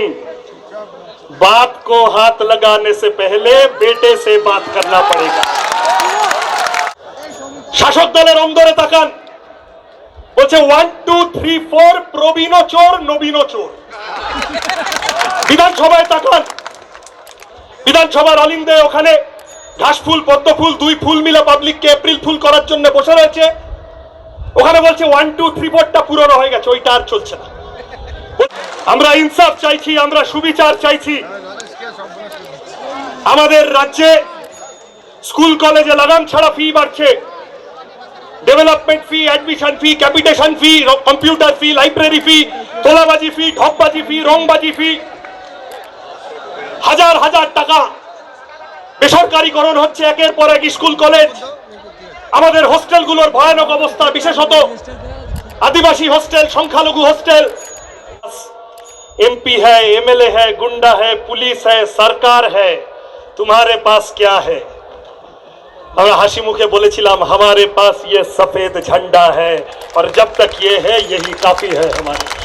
बाप को हाथ लगाने से पहले बेटे से बात करना पड़ेगा শাসক দলের অন্দরে তাকান বলছে ওয়ান টু থ্রি ফোর প্রবীণ চোর নবীন চোর বিধানসভায় তাকান বিধানসভার অলিন্দে ওখানে ঘাস ফুল পদ্ম ফুল দুই ফুল মিলে পাবলিককে এপ্রিল ফুল করার জন্য বসে রয়েছে ওখানে বলছে ওয়ান টু থ্রি ফোরটা পুরনো হয়ে গেছে ওইটা আর চলছে না আমরা ইনসাফ চাইছি, আমরা সুবিচার চাইছি। আমাদের রাজ্যে স্কুল, কলেজে লাগাম ছাড়া ফি বাড়ছে। Development fee admission fee capitation fee computer fee library fee তোলাবাজি fee ঢপবাজি ফি রংবাজি ফি হাজার হাজার টাকা বেসরকারিকরণ হচ্ছে একের পর এক স্কুল, কলেজ। আমাদের হোস্টেলগুলোর ভয়ানক অবস্থা বিশেষত আদিবাসী হোস্টেল সংখ্যালঘু হোস্টেল एमपी है एमएलए है गुंडा है पुलिस है सरकार है तुम्हारे पास क्या है আমরা হাসি মুখে বলেছিলাম हमारे पास ये सफेद झंडा है और जब तक ये है यही काफी है हमारे लिए।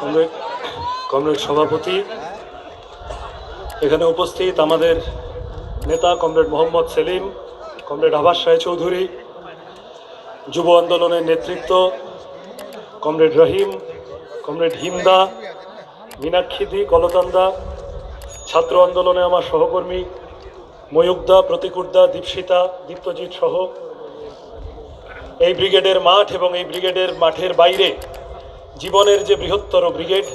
কমরেড কমরেড সভাপতি এখানে উপস্থিত আমাদের নেতা কমরেড মোহাম্মদ সেলিম কমরেড আবাস রায় চৌধুরী, যুব আন্দোলনের নেতৃত্ব, কমরেড রহিম, কমরেড হিমদা মীনাক্ষীদি কলতান্দা, ছাত্র আন্দোলনে আমার সহকর্মী ময়ুকদা, প্রতিকুরদা, দীপশিতা, দীপ্তজিৎ সহ। এই ব্রিগেডের মাঠ এবং এই ব্রিগেডের মাঠের বাইরে জীবনের যে বৃহত্তর ব্রিগেড,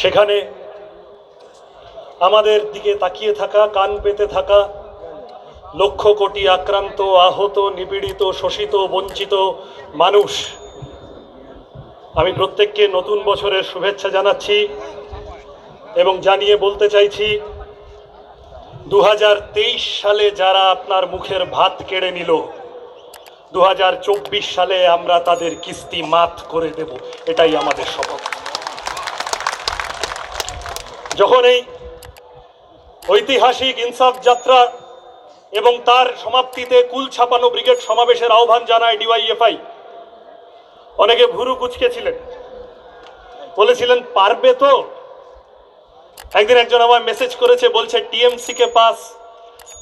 সেখানে আমাদের দিকে তাকিয়ে থাকা, কান পেতে থাকা লক্ষ কোটি আক্রান্ত, আহত, নিপীড়িত, শোষিত, বঞ্চিত মানুষ। আমি প্রত্যেককে নতুন বছরের শুভেচ্ছা জানাচ্ছি এবং জানিয়ে বলতে চাইছি দু হাজার তেইশ সালে যারা আপনার মুখের ভাত কেড়ে নিল দু হাজার চব্বিশ সালে আমরা তাদের কিস্তি মাত করে দেব। এটাই আমাদের শপথ। যখন এই ঐতিহাসিক ইনসাফ যাত্রা এবং তার সমাপ্তিতে কুল ছাপানো ব্রিগেড সমাবেশের আহ্বান জানায় ডিওয়াইএফআই অনেকে ভুরু কুচকেছিলেন বলেছিলেন পারবে তো একদিন একজন আমার মেসেজ করেছে বলছে টিএমসি কে পাস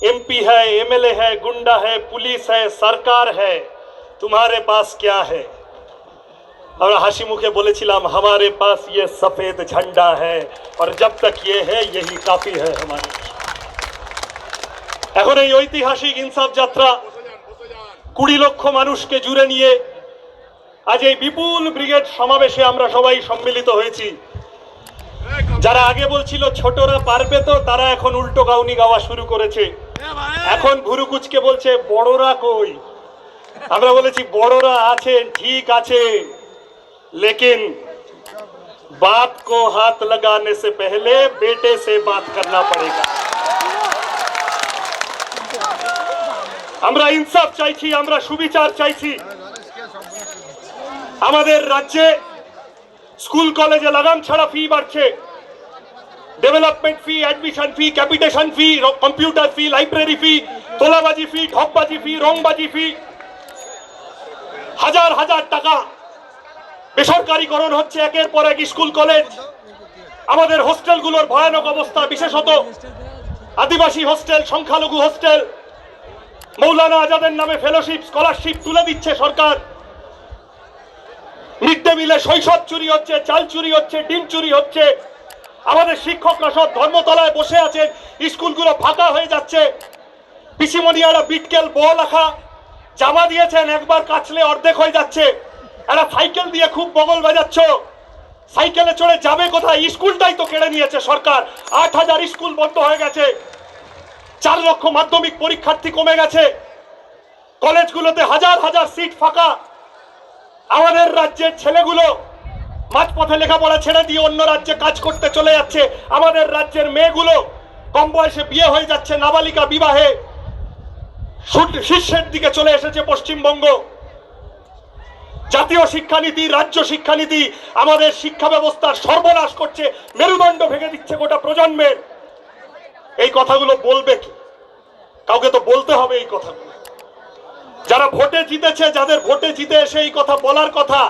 एमपी है एमएलए है गुंडा है पुलिस है सरकार है तुम्हारे पास क्या है আমরা হাসি মুখে বলেছিলাম हमारे पास ये सफेद झंडा है और जब तक ये है यही काफी है हमारे लिए। এখন এই ঐতিহাসিক ইনসাফ যাত্রা কুড়ি লক্ষ মানুষকে জুড়ে নিয়ে আজ এই বিপুল ব্রিগেড সমাবেশে আমরা সবাই সম্মিলিত হয়েছি যারা আগে বলছিল ছোটরা পারবে তো তারা এখন উল্টো গাউনি গাওয়া শুরু করেছে এখন ভুরুকুচকে বলছে বড়রা কই আমরা বলেছি বড়রা আছেন ঠিক আছে लेकिन बाप को हाथ लगाने से पहले बेटे से बात करना पड़ेगा আমরা ইনসাফ চাইছি, আমরা সুবিচার চাইছি। আমাদের রাজ্যে স্কুল, কলেজে লাগাম ছাড়া ফি বাড়ছে। Development fee admission fee capitation fee computer fee library fee তোলাবাজি fee ঢপবাজি ফি রংবাজি ফি হাজার হাজার টাকা বেসরকারীকরণ হচ্ছে একের পর এক স্কুল, কলেজ। আমাদের হোস্টেলগুলোর ভয়ানক অবস্থা বিশেষত আদিবাসী হোস্টেল সংখ্যালঘু হোস্টেল মৌলানা আজাদের নামে ফেলোশিপ স্কলারশিপ তুলে দিচ্ছে সরকার। মিড ডে মিলে শৈশব চুরি হচ্ছে, চাল চুরি হচ্ছে, ডিম চুরি হচ্ছে। আমাদের শিক্ষকরা সব ধর্মতলায় বসে আছেন, স্কুলগুলো ফাঁকা হয়ে যাচ্ছে। পিসিমনিয়ারা বিটকেল বল রাখা জামা দিয়েছেন, একবার কাচলে অর্ধেক হয়ে যাচ্ছে। একটা সাইকেল দিয়ে খুব বগল বাজাচ্ছ। সাইকেলে চড়ে যাবে কোথায়? স্কুলটাই তো কেড়ে নিয়েছে সরকার। আট হাজার স্কুল বন্ধ হয়ে গেছে। চার লক্ষ মাধ্যমিক পরীক্ষার্থী কমে গেছে। কলেজগুলোতে হাজার হাজার সিট ফাঁকা। আমাদের রাজ্যের ছেলেগুলো মাঝপথে লেখাপড়া ছেড়ে দিয়ে অন্য রাজ্যে কাজ করতে চলে যাচ্ছে। আমাদের রাজ্যের মেয়েগুলো কম বয়সে বিয়ে হয়ে যাচ্ছে নাবালিকা বিবাহে। শীর্ষের দিকে চলে এসেছে পশ্চিমবঙ্গ। জাতীয় শিক্ষানীতি, রাজ্য শিক্ষানীতি, আমাদের শিক্ষা ব্যবস্থার সর্বনাশ করছে। মেরুদণ্ড ভেঙে দিচ্ছে গোটা প্রজন্মের। এই কথাগুলো বলবে কি? কাউকে তো বলতে হবে এই কথাগুলো। যারা ভোটে জিতেছে, যাদের ভোটে জিতে এসে এই কথা বলার কথা,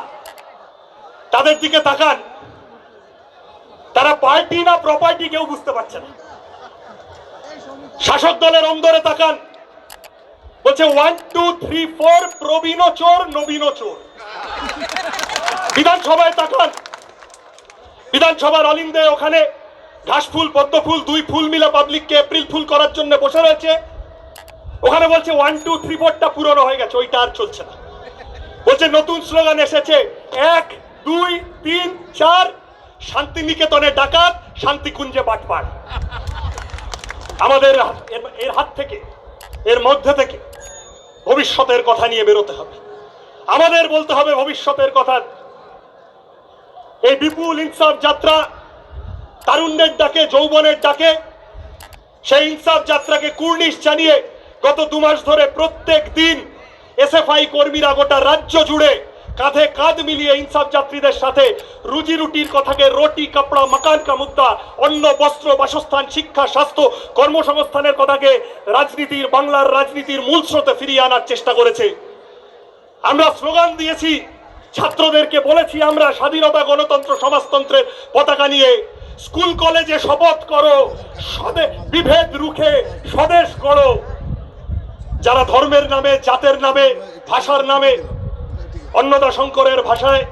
তাদের দিকে তাকান। তারা পার্টি না প্রপার্টি কেউ বুঝতে পারছে না। শাসক দলের অন্দরে তাকান। বলছে ওয়ান টু থ্রি ফোর প্রবীণ চোর, নবীন চোর। বিধানসভায় তাকান। বিধানসভার অলিন্দে ওখানে ঘাস ফুল, পদ্ম ফুল, দুই ফুল মিলে পাবলিককে এপ্রিল ফুল করার জন্য বসে রয়েছে। ওখানে বলছে ওয়ান টু থ্রি ফোরটা পুরনো হয়ে গেছে, ওইটা আর চলছে না। বলছে, নতুন স্লোগান এসেছে। এক, দুই, তিন, চার শান্তিনিকেতনে ডাকাত, শান্তিকুঞ্জে বাটপাড় আমাদের এর হাত থেকে, এর মধ্যে থেকে ভবিষ্যতের কথা নিয়ে বেরোতে হবে। আমাদের বলতে হবে ভবিষ্যতের কথা। এই বিপুল ইনসাফ যাত্রা তারুণ্যের ডাকে, যৌবনের ডাকে, সেই ইনসাফ যাত্রাকে কুর্নিশ জানিয়ে গত দু মাস ধরে প্রত্যেক দিন এসএফআই কর্মীরা গোটা রাজ্য জুড়ে কাঁধে কাঁধ মিলিয়ে ইনসাফ যাত্রীদের সাথে রুজি রুটির কথাকে রুটি, কাপড়া, মাকান কা মুদ্রা অন্ন, বস্ত্র, বাসস্থান, শিক্ষা, স্বাস্থ্য, কর্মসংস্থানের কথাকে রাজনীতির, বাংলার রাজনীতির মূল স্রোতে ফিরিয়ে আনার চেষ্টা করেছে। আমরা স্লোগান দিয়েছি, ছাত্রদেরকে বলেছি আমরা স্বাধীনতা গণতন্ত্র সমাজতন্ত্রের পতাকা নিয়ে স্কুল কলেজে শপথ করো বিভেদ রুখে স্বদেশ করো যারা ধর্মের নামে, জাতের নামে, ভাষার নামে, অন্নদা শঙ্করের ভাষায়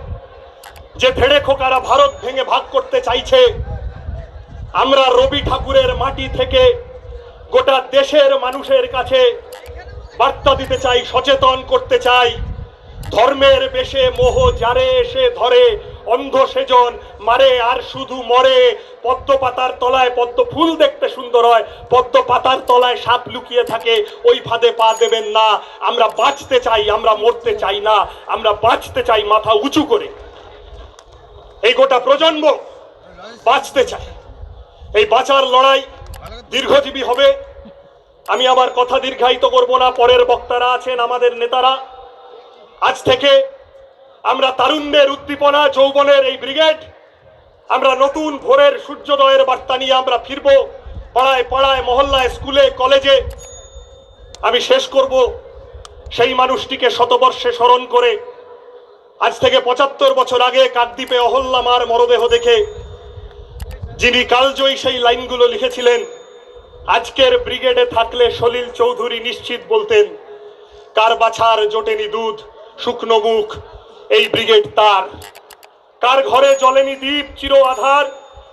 যে ভেড়ে খোকারা ভারত ভেঙে ভাগ করতে চাইছে, আমরা রবি ঠাকুরের মাটি থেকে গোটা দেশের মানুষের কাছে বার্তা দিতে চাই, সচেতন করতে চাই। ধর্মের বেশে মোহ যারে এসে ধরে অন্ধ সেজন, মারে আর শুধু মরে। পদ্ম পাতার তলায় পদ্ম ফুল দেখতে সুন্দর হয়। পদ্ম পাতার তলায় সাপ লুকিয়ে থাকে, ওই ফাঁদে পা দেবেন না। আমরা বাঁচতে চাই, আমরা মরতে চাই না। আমরা বাঁচতে চাই মাথা উঁচু করে। এই গোটা প্রজন্ম বাঁচতে চায়। এই বাঁচার লড়াই দীর্ঘজীবী হবে। আমি আমার কথা দীর্ঘায়িত করব না। পরের বক্তারা আছেন আমাদের নেতারা। আজ থেকে আমরা তারুণ্যের উদ্দীপনা, যৌবনের এই ব্রিগেড, আমরা নতুন ভোরের সূর্যোদয়ের বার্তা নিয়ে আমরা ফিরব পাড়ায় পাড়ায়, মহল্লায়, স্কুলে, কলেজে। আমি শেষ করব সেই মানুষটিকে শতবর্ষে স্মরণ করে। আজ থেকে পঁচাত্তর বছর আগে কাকদ্বীপে অহল্লামার মরদেহ দেখে যিনি কালজয়ী সেই লাইনগুলো লিখেছিলেন, আজকের ব্রিগেডে থাকলে সলিল চৌধুরী নিশ্চিত বলতেন, কার বাছার জোটেনি দুধ, শুকনো মুখ এই ব্রিগেড তার। কার ঘরে জ্বলেনি দ্বীপ চির আধার,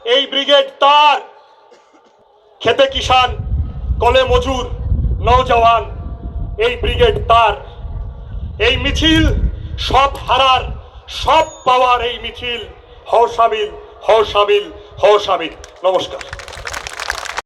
এই ব্রিগেড তার। খেতে কিষান কলে মজুর নৌজওয়ান এই ব্রিগেড তার। এই মিছিল সব হারার, সব পাওয়ার এই মিছিল। হ সামিল হ সামিল হ সামিল। নমস্কার।